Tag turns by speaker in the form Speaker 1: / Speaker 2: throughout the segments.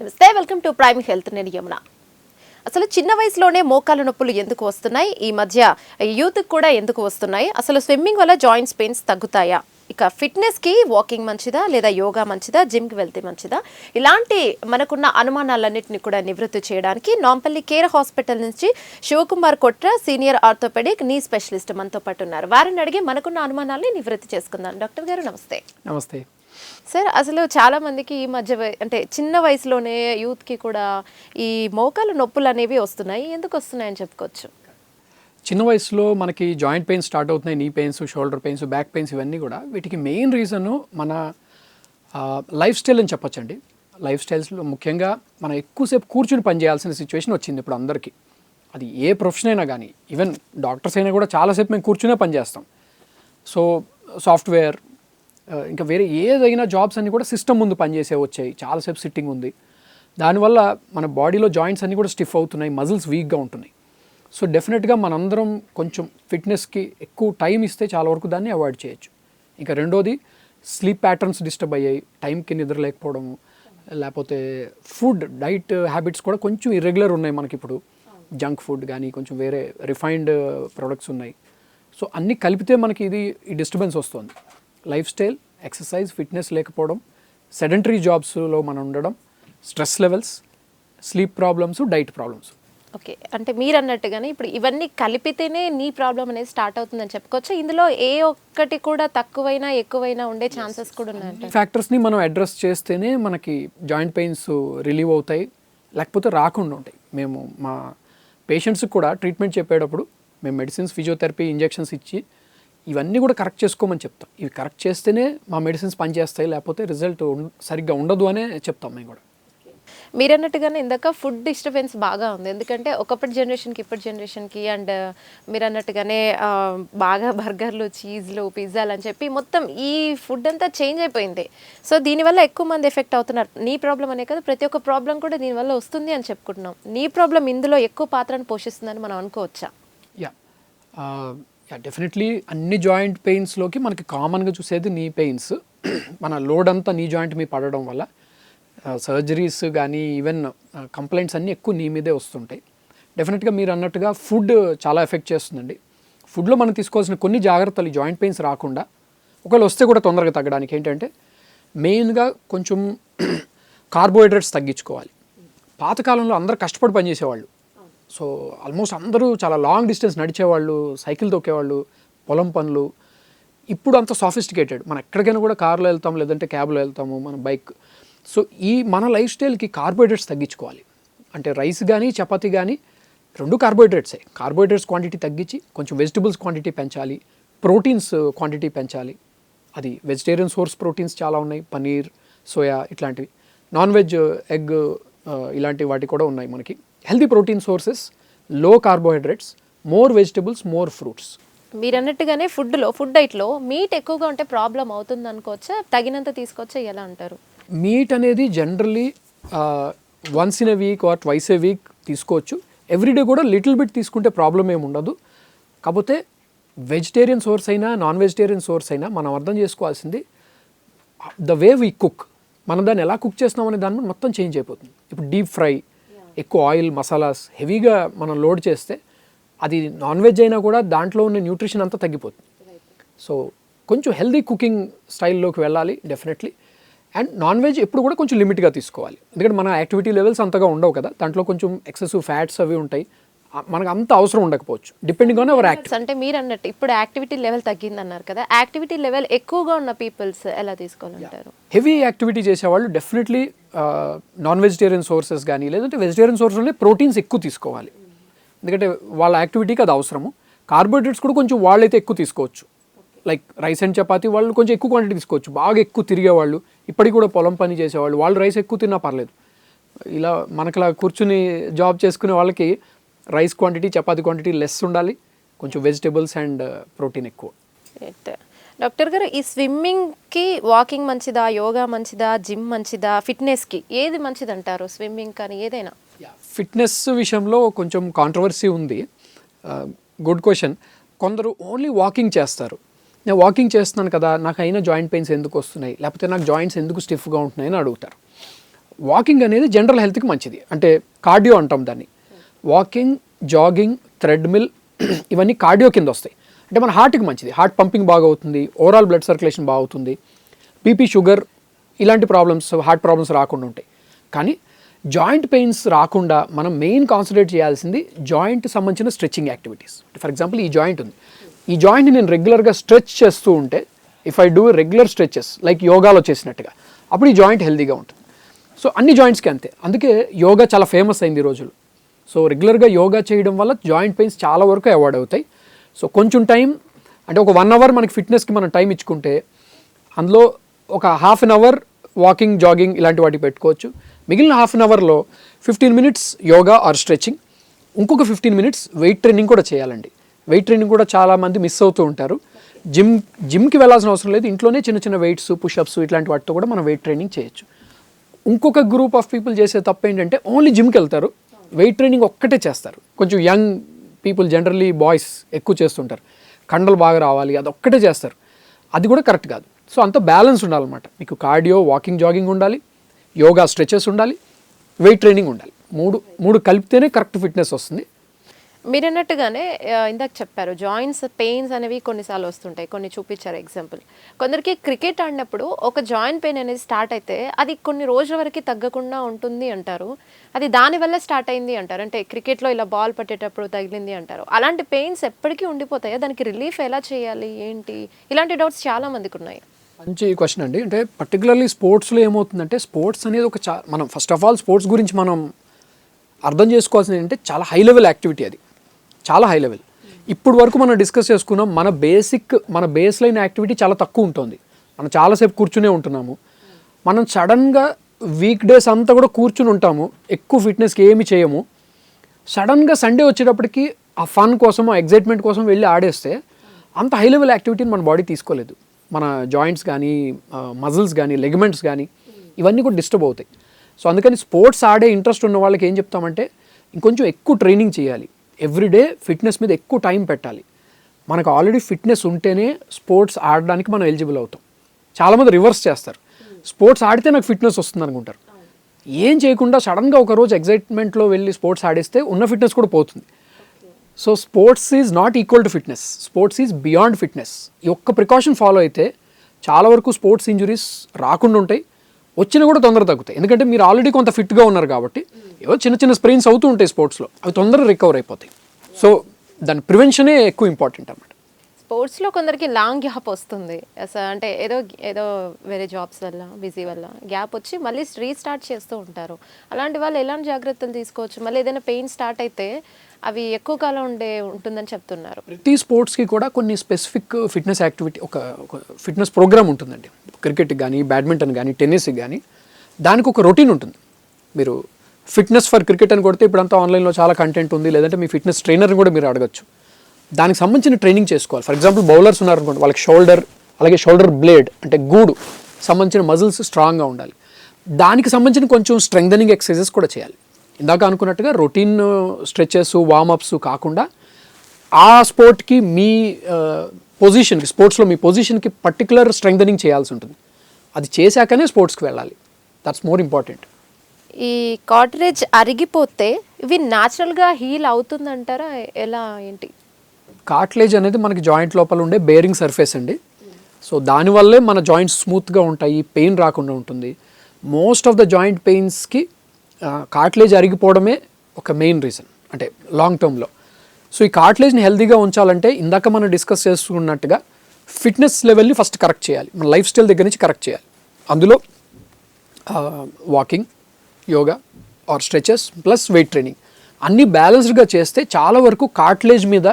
Speaker 1: నమస్తే welcome to prime health. నేను యమున. అసలు చిన్న వయసులోనే మోకాలు నొప్పులు ఎందుకు వస్తున్నాయి? ఈ మధ్య యూత్కి కూడా ఎందుకు వస్తున్నాయి? అసలు స్విమ్మింగ్ వల్ల జాయింట్స్ పెయిన్స్ తగ్గుతాయా? ఇక ఫిట్నెస్కి వాకింగ్ మంచిదా లేదా యోగా మంచిదా జిమ్కి వెళ్తే మంచిదా? ఇలాంటి మనకున్న అనుమానాలన్నింటినీ కూడా నివృత్తి చేయడానికి నాంపల్లి కేర్ హాస్పిటల్ నుంచి Shivakumar Kotra senior orthopedic knee specialist మనతో పాటు ఉన్నారు. వారిని అడిగి మనకున్న అనుమానాల్ని నివృత్తి చేసుకుందాం. డాక్టర్ గారు నమస్తే.
Speaker 2: నమస్తే.
Speaker 1: సార్ అసలు చాలా మందికి ఈ మధ్య అంటే చిన్న వయసులోనే యూత్కి కూడా ఈ మోకాలు నొప్పులు అనేవి వస్తున్నాయి. ఎందుకు వస్తున్నాయని చెప్పుకోవచ్చు?
Speaker 2: చిన్న వయసులో మనకి జాయింట్ పెయిన్స్ స్టార్ట్ అవుతున్నాయి. Knee pains shoulder pains back pains ఇవన్నీ కూడా. వీటికి మెయిన్ రీజన్ మన లైఫ్ స్టైల్ అని చెప్పొచ్చండి. లైఫ్ స్టైల్స్లో ముఖ్యంగా మనం ఎక్కువసేపు కూర్చుని పని చేయాల్సిన సిచ్యువేషన్ వచ్చింది ఇప్పుడు అందరికీ. అది ఏ ప్రొఫెషన్ అయినా కానీ ఈవెన్ డాక్టర్స్ అయినా కూడా చాలాసేపు మేము కూర్చునే పనిచేస్తాం సో సాఫ్ట్వేర్ ఇంకా వేరే ఏదైనా జాబ్స్ అన్నీ కూడా సిస్టమ్ ముందు పనిచేసే వచ్చాయి. చాలాసేపు సిట్టింగ్ ఉంది. దానివల్ల మన బాడీలో జాయింట్స్ అన్నీ కూడా స్టిఫ్ అవుతున్నాయి మజిల్స్ వీక్గా ఉంటున్నాయి. సో డెఫినెట్గా మనందరం కొంచెం ఫిట్నెస్కి ఎక్కువ టైం ఇస్తే చాలా వరకు దాన్ని అవాయిడ్ చేయొచ్చు. ఇంకా రెండోది స్లీప్ ప్యాటర్న్స్ డిస్టర్బ్ అయ్యాయి. టైంకి నిద్ర లేకపోవడము లేకపోతే ఫుడ్ డైట్ హ్యాబిట్స్ కూడా కొంచెం ఇర్రెగ్యులర్ ఉన్నాయి మనకి ఇప్పుడు. జంక్ ఫుడ్ కానీ కొంచెం వేరే రిఫైన్డ్ ప్రొడక్ట్స్ ఉన్నాయి. సో అన్నీ కలిపితే మనకి ఇది ఈ డిస్టర్బెన్స్ వస్తుంది. లైఫ్ స్టైల్ ఎక్సర్సైజ్ ఫిట్నెస్ లేకపోవడం సెడెంటరీ జాబ్స్లో మనం ఉండడం stress levels sleep problems diet problems.
Speaker 1: Okay. అంటే మీరు అన్నట్టుగానే ఇప్పుడు ఇవన్నీ కలిపితేనే నీ ప్రాబ్లం అనేది స్టార్ట్ అవుతుందని చెప్పుకోవచ్చు? ఇందులో ఏ ఒక్కటి కూడా తక్కువైనా ఎక్కువైనా ఉండే ఛాన్సెస్ కూడా ఉన్నాయంట.
Speaker 2: ఫ్యాక్టర్స్ని మనం అడ్రస్ చేస్తేనే మనకి జాయింట్ పెయిన్స్ రిలీవ్ అవుతాయి లేకపోతే రాకుండా ఉంటాయి. మేము మా పేషెంట్స్కి కూడా ట్రీట్మెంట్ చెప్పేటప్పుడు మేము మెడిసిన్స్ ఫిజియోథెరపీ ఇంజెక్షన్స్ ఇచ్చి ఇవన్నీ కూడా కరెక్ట్ చేసుకోమని చెప్తాం. ఇవి కరెక్ట్ చేస్తేనే మా మెడిసిన్స్ పనిచేస్తాయి లేకపోతే రిజల్ట్ సరిగ్గా ఉండదు అనే చెప్తాం మేము కూడా.
Speaker 1: మీరు అన్నట్టుగానే ఇందాక ఫుడ్ డిస్టర్బెన్స్ బాగా ఉంది. ఎందుకంటే ఒకప్పటి జనరేషన్కి ఇప్పటి జనరేషన్కి అండ్ మీరు అన్నట్టుగానే బాగా బర్గర్లు చీజ్లు పిజ్జాలు అని చెప్పి మొత్తం ఈ ఫుడ్ అంతా చేంజ్ అయిపోయింది. సో దీనివల్ల ఎక్కువ మంది ఎఫెక్ట్ అవుతున్నారు. నీ ప్రాబ్లం అనే కాదు ప్రతి ఒక్క ప్రాబ్లం కూడా దీనివల్ల వస్తుంది అని చెప్పుకుంటున్నాం. నీ ప్రాబ్లం ఇందులో ఎక్కువ పాత్రను పోషిస్తుందని మనం అనుకోవచ్చా?
Speaker 2: యా డెఫినెట్లీ అన్ని జాయింట్ పెయిన్స్లోకి మనకి కామన్గా చూసేది నీ పెయిన్స్ మన లోడ్ అంతా నీ జాయింట్ మీద పడడం వల్ల సర్జరీస్ కానీ ఈవెన్ కంప్లైంట్స్ అన్నీ ఎక్కువ నీ మీదే వస్తుంటాయి. డెఫినెట్గా మీరు అన్నట్టుగా ఫుడ్ చాలా ఎఫెక్ట్ చేస్తుందండి. ఫుడ్లో మనం తీసుకోవాల్సిన కొన్ని జాగ్రత్తలు జాయింట్ పెయిన్స్ రాకుండా ఒకవేళ వస్తే కూడా తొందరగా తగ్గడానికి ఏంటంటే మెయిన్గా కొంచెం కార్బోహైడ్రేట్స్ తగ్గించుకోవాలి. పాతకాలంలో అందరూ కష్టపడి పనిచేసేవాళ్ళు. సో ఆల్మోస్ట్ అందరూ చాలా లాంగ్ డిస్టెన్స్ నడిచేవాళ్ళు సైకిల్ తొక్కేవాళ్ళు పొలం పనులు. ఇప్పుడు అంత సాఫిస్టికేటెడ్ మనం ఎక్కడికైనా కూడా కార్లో వెళ్తాం లేదంటే క్యాబ్లో వెళ్తాము మన బైక్ సో ఈ మన లైఫ్ స్టైల్కి కార్బోహైడ్రేట్స్ తగ్గించుకోవాలి. అంటే రైస్ కానీ చపాతి కానీ రెండు కార్బోహైడ్రేట్సే కార్బోహైడ్రేట్స్ క్వాంటిటీ తగ్గించి కొంచెం వెజిటబుల్స్ క్వాంటిటీ పెంచాలి. ప్రోటీన్స్ క్వాంటిటీ uh, పెంచాలి. అది వెజిటేరియన్ సోర్స్ ప్రోటీన్స్ చాలా ఉన్నాయి. పనీర్ సోయా ఇట్లాంటివి. నాన్ వెజ్ ఎగ్ ఇలాంటి వాటి కూడా ఉన్నాయి మనకి. Healthy protein సోర్సెస్లో carbohydrates more vegetables more fruits
Speaker 1: మీరు అన్నట్టుగానే ఫుడ్లో ఫుడ్ డైట్లో మీట్ ఎక్కువగా ఉంటే ప్రాబ్లం అవుతుంది అనుకోవచ్చా తగినంత తీసుకోవచ్చా ఎలా అంటారు?
Speaker 2: మీట్ అనేది generally once in a week or twice a week తీసుకోవచ్చు. ఎవ్రీడే కూడా లిటిల్ బిట్ తీసుకుంటే ప్రాబ్లం ఏమి ఉండదు. కాకపోతే వెజిటేరియన్ సోర్స్ అయినా నాన్ వెజిటేరియన్ సోర్స్ అయినా మనం అర్థం చేసుకోవాల్సింది ద వే వీ కుక్ మనం దాన్ని ఎలా కుక్ చేస్తున్నాం అనే దాని మొత్తం చేంజ్ అయిపోతుంది. ఇప్పుడు డీప్ ఫ్రై ఎక్కువ ఆయిల్ మసాలాస్ హెవీగా మనం లోడ్ చేస్తే అది నాన్ వెజ్ అయినా కూడా దాంట్లో ఉన్న న్యూట్రిషన్ అంతా తగ్గిపోతుంది. సో కొంచెం హెల్దీ కుకింగ్ స్టైల్లోకి వెళ్ళాలి డెఫినెట్లీ. అండ్ నాన్ వెజ్ ఎప్పుడు కూడా కొంచెం లిమిట్గా తీసుకోవాలి. ఎందుకంటే మన యాక్టివిటీ లెవెల్స్ అంతగా ఉండవు కదా. దాంట్లో కొంచెం ఎక్సెసివ్ ఫ్యాట్స్ అవి ఉంటాయి. మనకు అంత అవసరం ఉండకపోవచ్చు. డిపెండింగ్ ఆన్ అవర్ యాక్టివ్
Speaker 1: అంటే మీరు అన్నట్టు ఇప్పుడు యాక్టివిటీ లెవెల్ తగ్గింది అన్నారు కదా. యాక్టివిటీ లెవెల్ ఎక్కువగా ఉన్న పీపుల్స్ ఎలా తీసుకోవాలంటారు?
Speaker 2: హెవీ యాక్టివిటీ చేసేవాళ్ళు డెఫినెట్లీ నాన్ వెజిటేరియన్ సోర్సెస్ కానీ లేదంటే వెజిటేరియన్ సోర్స్లోనే ప్రోటీన్స్ ఎక్కువ తీసుకోవాలి. ఎందుకంటే వాళ్ళ యాక్టివిటీకి అది అవసరము. కార్బోహైడ్రేట్స్ కూడా కొంచెం వాళ్ళైతే ఎక్కువ తీసుకోవచ్చు. లైక్ రైస్ అండ్ చపాతి వాళ్ళు కొంచెం ఎక్కువ క్వాంటిటీ తీసుకోవచ్చు. బాగా ఎక్కువ తిరిగేవాళ్ళు ఇప్పటికి కూడా పొలం పని చేసేవాళ్ళు వాళ్ళు రైస్ ఎక్కువ తిన్నా పర్లేదు. ఇలా మనకలా కూర్చుని జాబ్ చేసుకునే వాళ్ళకి rice quantity chapati quantity less ఉండాలి. కొంచెం వెజిటేబుల్స్ అండ్ ప్రోటీన్ ఎక్కువ.
Speaker 1: డాక్టర్ గారు ఈ స్విమ్మింగ్కి వాకింగ్ మంచిదా యోగా మంచిదా జిమ్ మంచిదా ఫిట్నెస్కి ఏది మంచిది అంటారు స్విమ్మింగ్ కానీ ఏదైనా?
Speaker 2: ఫిట్నెస్ విషయంలో కొంచెం కాంట్రవర్సీ ఉంది. Good question. కొందరు ఓన్లీ వాకింగ్ చేస్తారు. నేను వాకింగ్ చేస్తున్నాను కదా నాకు అయినా జాయింట్ పెయిన్స్ ఎందుకు వస్తున్నాయి? లేకపోతే నాకు జాయింట్స్ ఎందుకు స్టిఫ్గా ఉంటున్నాయని అడుగుతారు. వాకింగ్ అనేది జనరల్ హెల్త్కి మంచిది. అంటే కార్డియో అంటాం దాన్ని. వాకింగ్ జాగింగ్ థ్రెడ్మిల్ ఇవన్నీ కార్డియో కింద వస్తాయి. అంటే మన హార్ట్కి మంచిది. హార్ట్ పంపింగ్ బాగా అవుతుంది ఓవరాల్ బ్లడ్ సర్క్యులేషన్ బాగుతుంది బీపీ షుగర్ ఇలాంటి ప్రాబ్లమ్స్ హార్ట్ ప్రాబ్లమ్స్ రాకుండా ఉంటాయి. కానీ జాయింట్ పెయిన్స్ రాకుండా మనం మెయిన్ కాన్సన్ట్రేట్ చేయాల్సింది జాయింట్ సంబంధించిన స్ట్రెచ్చింగ్ యాక్టివిటీస్ ఫర్ ఎగ్జాంపుల్ ఈ జాయింట్ ఉంది. ఈ జాయింట్ని నేను రెగ్యులర్గా స్ట్రెచ్ చేస్తూ ఉంటే if I do regular stretches like యోగాలో చేసినట్టుగా అప్పుడు ఈ జాయింట్ హెల్దీగా ఉంటుంది. సో అన్ని జాయింట్స్కి అంతే. అందుకే యోగా చాలా ఫేమస్ అయింది ఈ రోజులు సో రెగ్యులర్గా యోగా చేయడం వల్ల జాయింట్ పెయిన్స్ చాలా వరకు అవాయిడ్ అవుతాయి. సో కొంచెం టైం అంటే ఒక వన్ అవర్ మనకి ఫిట్నెస్కి మనం టైం ఇచ్చుకుంటే అందులో ఒక half an hour walking jogging ఇలాంటి వాటికి పెట్టుకోవచ్చు. మిగిలిన హాఫ్ అన్ అవర్లో fifteen minutes yoga or stretching ఇంకొక ఫిఫ్టీన్ మినిట్స్ వెయిట్ ట్రైనింగ్ కూడా చేయాలండి. వెయిట్ ట్రైనింగ్ కూడా చాలామంది మిస్ అవుతూ ఉంటారు. జిమ్ జిమ్కి వెళ్ళాల్సిన అవసరం లేదు. ఇంట్లోనే చిన్న చిన్న వెయిట్స్ పుషప్స్ ఇట్లాంటి వాటితో కూడా మనం వెయిట్ ట్రైనింగ్ చేయొచ్చు. ఇంకొక గ్రూప్ ఆఫ్ పీపుల్ చేసే తప్పు ఏంటంటే ఓన్లీ జిమ్కి వెళ్తారు. వెయిట్ ట్రైనింగ్ ఒక్కటే చేస్తారు. కొంచెం యంగ్ పీపుల్ జనరల్లీ బాయ్స్ ఎక్కువ చేస్తుంటారు. కండలు బాగా రావాలి అది ఒక్కటే చేస్తారు. అది కూడా కరెక్ట్ కాదు. సో అంత బ్యాలెన్స్ ఉండాలన్నమాట. మీకు కార్డియో వాకింగ్ జాగింగ్ ఉండాలి యోగా స్ట్రెచెస్ ఉండాలి వెయిట్ ట్రైనింగ్ ఉండాలి. మూడు మూడు కలిపితేనే కరెక్ట్ ఫిట్నెస్ వస్తుంది.
Speaker 1: మీరు అన్నట్టుగానే ఇందాక చెప్పారు జాయింట్స్ పెయిన్స్ అనేవి కొన్నిసార్లు వస్తుంటాయి. కొన్ని చూపించారు ఎగ్జాంపుల్. కొందరికి క్రికెట్ ఆడినప్పుడు ఒక జాయింట్ పెయిన్ అనేది స్టార్ట్ అయితే అది కొన్ని రోజుల వరకు తగ్గకుండా ఉంటుంది అంటారు. అది దానివల్ల స్టార్ట్ అయింది అంటారు. అంటే క్రికెట్లో ఇలా బాల్ పట్టేటప్పుడు తగిలింది అంటారు. అలాంటి పెయిన్స్ ఎప్పటికీ ఉండిపోతాయా? దానికి రిలీఫ్ ఎలా చేయాలి? ఏంటి? ఇలాంటి డౌట్స్ చాలా మందికి ఉన్నాయి.
Speaker 2: మంచి క్వశ్చన్ అండి. అంటే పర్టికులర్లీ స్పోర్ట్స్లో ఏమవుతుందంటే స్పోర్ట్స్ అనేది ఒక చా మనం ఫస్ట్ ఆఫ్ ఆల్ స్పోర్ట్స్ గురించి మనం అర్థం చేసుకోవాల్సింది ఏంటంటే చాలా హై లెవెల్ యాక్టివిటీ అది. చాలా హై లెవెల్ ఇప్పుడు వరకు మనం డిస్కస్ చేసుకున్నాం మన బేసిక్ మన బేస్ లైన్ యాక్టివిటీ చాలా తక్కువ ఉంటుంది. మనం చాలాసేపు కూర్చునే ఉంటున్నాము. మనం సడన్గా వీక్ డేస్ అంతా కూడా కూర్చుని ఉంటాము. ఎక్కువ ఫిట్నెస్కి ఏమి చేయము. సడన్గా సండే వచ్చేటప్పటికి ఆ ఫన్ కోసం ఆ ఎగ్జైట్మెంట్ కోసం వెళ్ళి ఆడేస్తే అంత హై లెవెల్ యాక్టివిటీని మన బాడీ తీసుకోలేదు. మన జాయింట్స్ కానీ మజిల్స్ కానీ లెగమెంట్స్ కానీ ఇవన్నీ కూడా డిస్టర్బ్ అవుతాయి. సో అందుకని స్పోర్ట్స్ ఆడే ఇంట్రెస్ట్ ఉన్న వాళ్ళకి ఏం చెప్తామంటే ఇంకొంచెం ఎక్కువ ట్రైనింగ్ చేయాలి. ఎవ్రీడే ఫిట్నెస్ మీద ఎక్కువ టైం పెట్టాలి. మనకు ఆల్రెడీ ఫిట్నెస్ ఉంటేనే స్పోర్ట్స్ ఆడడానికి మనం ఎలిజిబుల్ అవుతాం. చాలామంది రివర్స్ చేస్తారు. స్పోర్ట్స్ ఆడితే నాకు ఫిట్నెస్ వస్తుంది అనుకుంటారు. ఏం చేయకుండా సడన్గా ఒక రోజు ఎగ్జైట్మెంట్లో వెళ్ళి స్పోర్ట్స్ ఆడిస్తే ఉన్న ఫిట్నెస్ కూడా పోతుంది. So sports is not equal to fitness. Sports is beyond fitness. ఈ ఒక్క ప్రికాషన్ ఫాలో అయితే చాలా వరకు స్పోర్ట్స్ ఇంజురీస్ రాకుండా ఉంటాయి. వచ్చినా కూడా తొందర తగ్గుతాయి. ఎందుకంటే మీరు ఆల్రెడీ కొంత ఫిట్గా ఉన్నారు కాబట్టి ఏవో చిన్న చిన్న స్ప్రెయిన్స్ అవుతూ ఉంటాయి స్పోర్ట్స్లో. అవి తొందరగా రికవర్ అయిపోతాయి. సో దాని ప్రివెన్షనే ఎక్కువ ఇంపార్టెంట్ అన్నమాట.
Speaker 1: స్పోర్ట్స్లో కొందరికి లాంగ్ గ్యాప్ వస్తుంది. అంటే ఏదో ఏదో వేరే జాబ్స్ వల్ల బిజీ వల్ల గ్యాప్ వచ్చి మళ్ళీ రీస్టార్ట్ చేస్తూ ఉంటారు. అలాంటి వాళ్ళు ఎలాంటి జాగ్రత్తలు తీసుకోవచ్చు? మళ్ళీ ఏదైనా పెయిన్ స్టార్ట్ అయితే అవి ఎక్కువ కాలం ఉండే ఉంటుందని చెప్తున్నారు.
Speaker 2: ప్రతి స్పోర్ట్స్కి కూడా కొన్ని స్పెసిఫిక్ ఫిట్నెస్ యాక్టివిటీ ఒక ఫిట్నెస్ ప్రోగ్రామ్ ఉంటుందండి. క్రికెట్కి కానీ బ్యాడ్మింటన్ కానీ టెన్నిస్కి కానీ దానికి ఒక రొటీన్ ఉంటుంది. మీరు ఫిట్నెస్ ఫర్ క్రికెట్ అని కొడితే ఇప్పుడంతా ఆన్లైన్లో చాలా కంటెంట్ ఉంది లేదంటే మీ ఫిట్నెస్ ట్రైనర్ని కూడా మీరు అడగచ్చు. దానికి సంబంధించిన ట్రైనింగ్ చేసుకోవాలి. ఫర్ ఎగ్జాంపుల్ బౌలర్స్ ఉన్నారనుకోండి వాళ్ళకి షోల్డర్ అలాగే షోల్డర్ బ్లేడ్ అంటే గూడు సంబంధించిన మజిల్స్ స్ట్రాంగ్గా ఉండాలి. దానికి సంబంధించిన కొంచెం స్ట్రెంగ్దనింగ్ ఎక్సర్సైజెస్ కూడా చేయాలి. ఇందాక అనుకున్నట్టుగా రొటీన్ స్ట్రెచెస్ వార్మప్స్ కాకుండా ఆ స్పోర్ట్కి మీ పొజిషన్కి స్పోర్ట్స్లో మీ పొజిషన్కి పర్టికులర్ స్ట్రెంగ్దనింగ్ చేయాల్సి ఉంటుంది. అది చేశాకనే స్పోర్ట్స్కి వెళ్ళాలి. దట్స్ మోర్ ఇంపార్టెంట్
Speaker 1: ఈ కాటరేజ్ అరిగిపోతే ఇవి న్యాచురల్గా హీల్ అవుతుందంటారా? ఎలా ఏంటి?
Speaker 2: కార్ట్లేజ్ అనేది మనకి జాయింట్ లోపల ఉండే బేరింగ్ సర్ఫేస్ అండి. సో దానివల్లే మన జాయింట్స్ స్మూత్గా ఉంటాయి పెయిన్ రాకుండా ఉంటుంది. మోస్ట్ ఆఫ్ ద జాయింట్ పెయిన్స్కి కార్ట్లేజ్ అరిగిపోవడమే ఒక మెయిన్ రీజన్ అంటే లాంగ్ టర్మ్లో సో ఈ కార్ట్లేజ్ని హెల్తీగా ఉంచాలంటే ఇందాక మనం డిస్కస్ చేసుకున్నట్టుగా ఫిట్నెస్ లెవెల్ని ఫస్ట్ కరెక్ట్ చేయాలి. మన లైఫ్ స్టైల్ దగ్గర నుంచి కరెక్ట్ చేయాలి. అందులో walking yoga or stretches plus weight training అన్నీ బ్యాలెన్స్డ్గా చేస్తే చాలా వరకు కార్ట్లేజ్ మీద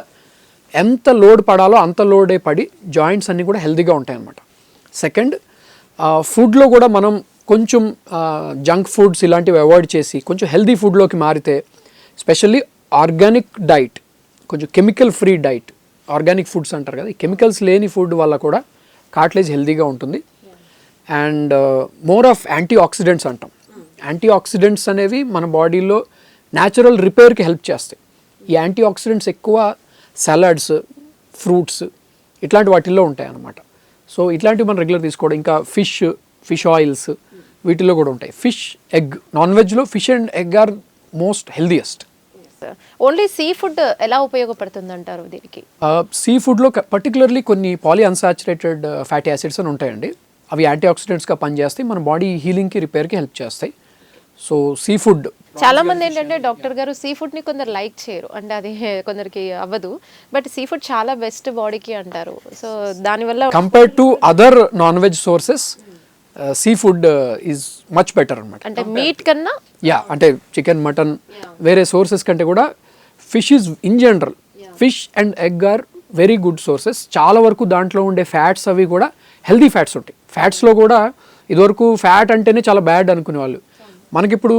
Speaker 2: ఎంత లోడ్ పడాలో అంత లోడే పడి జాయింట్స్ అన్నీ కూడా హెల్తీగా ఉంటాయి అన్నమాట సెకండ్ ఫుడ్లో కూడా మనం కొంచెం జంక్ ఫుడ్స్ ఇలాంటివి అవాయిడ్ చేసి కొంచెం హెల్దీ ఫుడ్లోకి మారితే స్పెషల్లీ ఆర్గానిక్ డైట్ కొంచెం chemical free diet organic foods అంటారు కదా ఈ కెమికల్స్ లేని ఫుడ్ వల్ల కూడా కాట్లేజ్ హెల్దీగా ఉంటుంది. And more of antioxidants అంటాం. యాంటీ ఆక్సిడెంట్స్ అనేవి మన బాడీలో న్యాచురల్ రిపేర్కి హెల్ప్ చేస్తాయి. ఈ యాంటీ ఆక్సిడెంట్స్ ఎక్కువ సలాడ్స్ ఫ్రూట్స్ ఇట్లాంటి వాటిల్లో ఉంటాయి అన్నమాట సో ఇట్లాంటివి మనం రెగ్యులర్ తీసుకోవడం ఇంకా ఫిష్ ఫిష్ ఆయిల్స్ వీటిలో కూడా ఉంటాయి. ఫిష్ ఎగ్ నాన్ వెజ్లో fish and egg are most healthiest
Speaker 1: only seafood ఎలా ఉపయోగపడుతుంది అంటారు దీనికి
Speaker 2: సీ ఫుడ్లో పర్టికులర్లీ కొన్ని పాలీ అన్సాచురేటెడ్ ఫ్యాటీ యాసిడ్స్ అని ఉంటాయండి. అవి యాంటీ ఆక్సిడెంట్స్గా పనిచేస్తాయి. మన బాడీ హీలింగ్కి రిపేర్కి హెల్ప్ చేస్తాయి. సో సీ ఫుడ్
Speaker 1: చాలా మంది ఏంటంటే డాక్టర్ గారు సీ ఫుడ్ని కొందరు లైక్ చేయరు. అంటే అది కొందరికి అవ్వదు. బట్ సీ ఫుడ్ చాలా బెస్ట్ బాడీకి అంటారు. సో దానివల్ల
Speaker 2: compared to other non veg sources seafood is much better అనమాట.
Speaker 1: అంటే మీట్ కన్నా
Speaker 2: యా అంటే చికెన్ మటన్ వేరే సోర్సెస్ కంటే కూడా fish is in general fish and egg are very good sources చాలా వరకు దాంట్లో ఉండే ఫ్యాట్స్ అవి కూడా హెల్దీ ఫ్యాట్స్ ఉంటాయి. ఫ్యాట్స్లో కూడా ఇదివరకు ఫ్యాట్ అంటేనే చాలా బ్యాడ్ అనుకునే వాళ్ళు. మనకిప్పుడు